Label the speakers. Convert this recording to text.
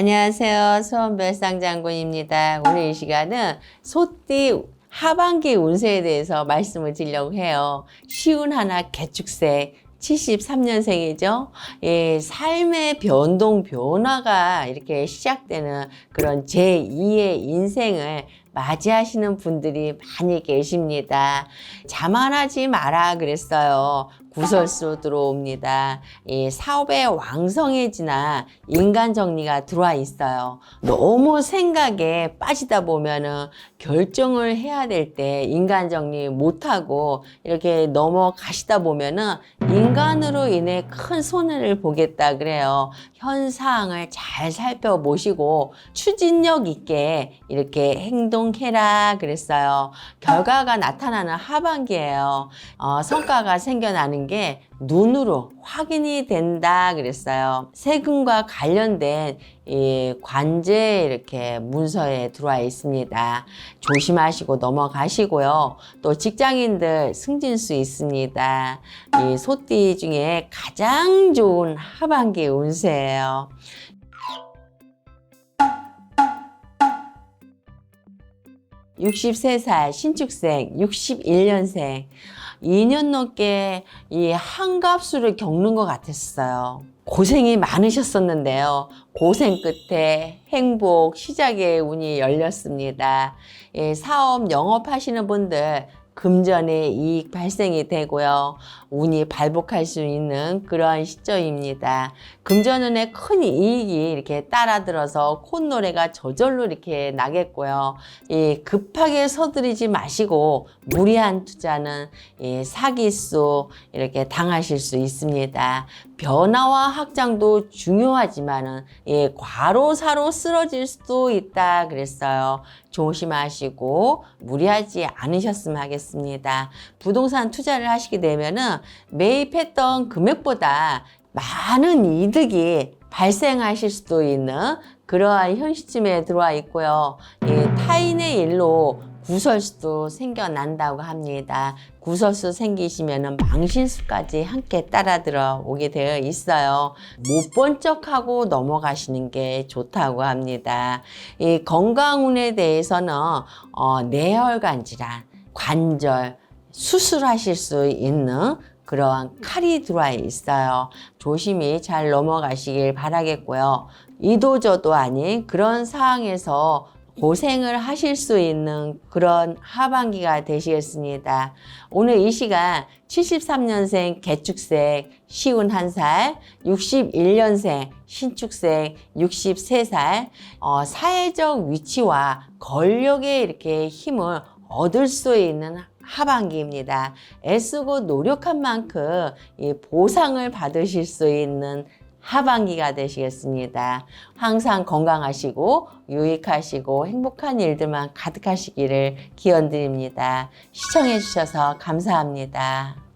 Speaker 1: 안녕하세요. 수원별상 장군입니다. 오늘 이 시간은 소띠 하반기 운세에 대해서 말씀을 드리려고 해요. 쉬운 하나 개축생 73년생이죠. 예, 삶의 변동, 변화가 이렇게 시작되는 그런 제2의 인생을 맞이하시는 분들이 많이 계십니다. 자만하지 마라 그랬어요. 구설수 들어옵니다. 이 사업의 왕성해지나 인간 정리가 들어와 있어요. 너무 생각에 빠지다 보면은 결정을 해야 될 때 인간 정리 못하고 이렇게 넘어가시다 보면은 인간으로 인해 큰 손해를 보겠다 그래요. 현 상황을 잘 살펴보시고 추진력 있게 이렇게 행동해라 그랬어요. 결과가 나타나는 하반기예요. 어, 성과가 생겨나는 게 눈으로 확인이 된다 그랬어요. 세금과 관련된 이 관제 이렇게 문서에 들어와 있습니다. 조심하시고 넘어가시고요. 또 직장인들 승진 수 있습니다. 이 소띠 중에 가장 좋은 하반기 운세예요. (63살) 신축생 (61년생) 2년 넘게 이 한갑수를 겪는 것 같았어요. 고생이 많으셨었는데요. 고생 끝에 행복, 시작의 운이 열렸습니다. 예, 사업 영업하시는 분들 금전의 이익 발생이 되고요. 운이 발복할 수 있는 그러한 시점입니다. 금전운의 큰 이익이 이렇게 따라들어서 콧노래가 저절로 이렇게 나겠고요. 이 급하게 서두르지 마시고 무리한 투자는 이 사기수 이렇게 당하실 수 있습니다. 변화와 확장도 중요하지만은 예, 과로사로 쓰러질 수도 있다 그랬어요. 조심하시고 무리하지 않으셨으면 하겠습니다. 부동산 투자를 하시게 되면은 매입했던 금액보다 많은 이득이 발생하실 수도 있는 그러한 현 시점에 들어와 있고요. 이 타인의 일로 구설수도 생겨난다고 합니다. 구설수 생기시면 망신수까지 함께 따라 들어오게 되어 있어요. 못 본 척하고 넘어가시는 게 좋다고 합니다. 이 건강운에 대해서는 어, 뇌혈관 질환, 관절, 수술하실 수 있는 그러한 칼이 들어와 있어요. 조심히 잘 넘어가시길 바라겠고요. 이도저도 아닌 그런 상황에서 고생을 하실 수 있는 그런 하반기가 되시겠습니다. 오늘 이 시간 73년생 개축생 시운 한살 61년생 신축생 63살 어, 사회적 위치와 권력의 이렇게 힘을 얻을 수 있는 하반기입니다. 애쓰고 노력한 만큼 이 보상을 받으실 수 있는 하반기가 되시겠습니다. 항상 건강하시고 유익하시고 행복한 일들만 가득하시기를 기원드립니다. 시청해 주셔서 감사합니다.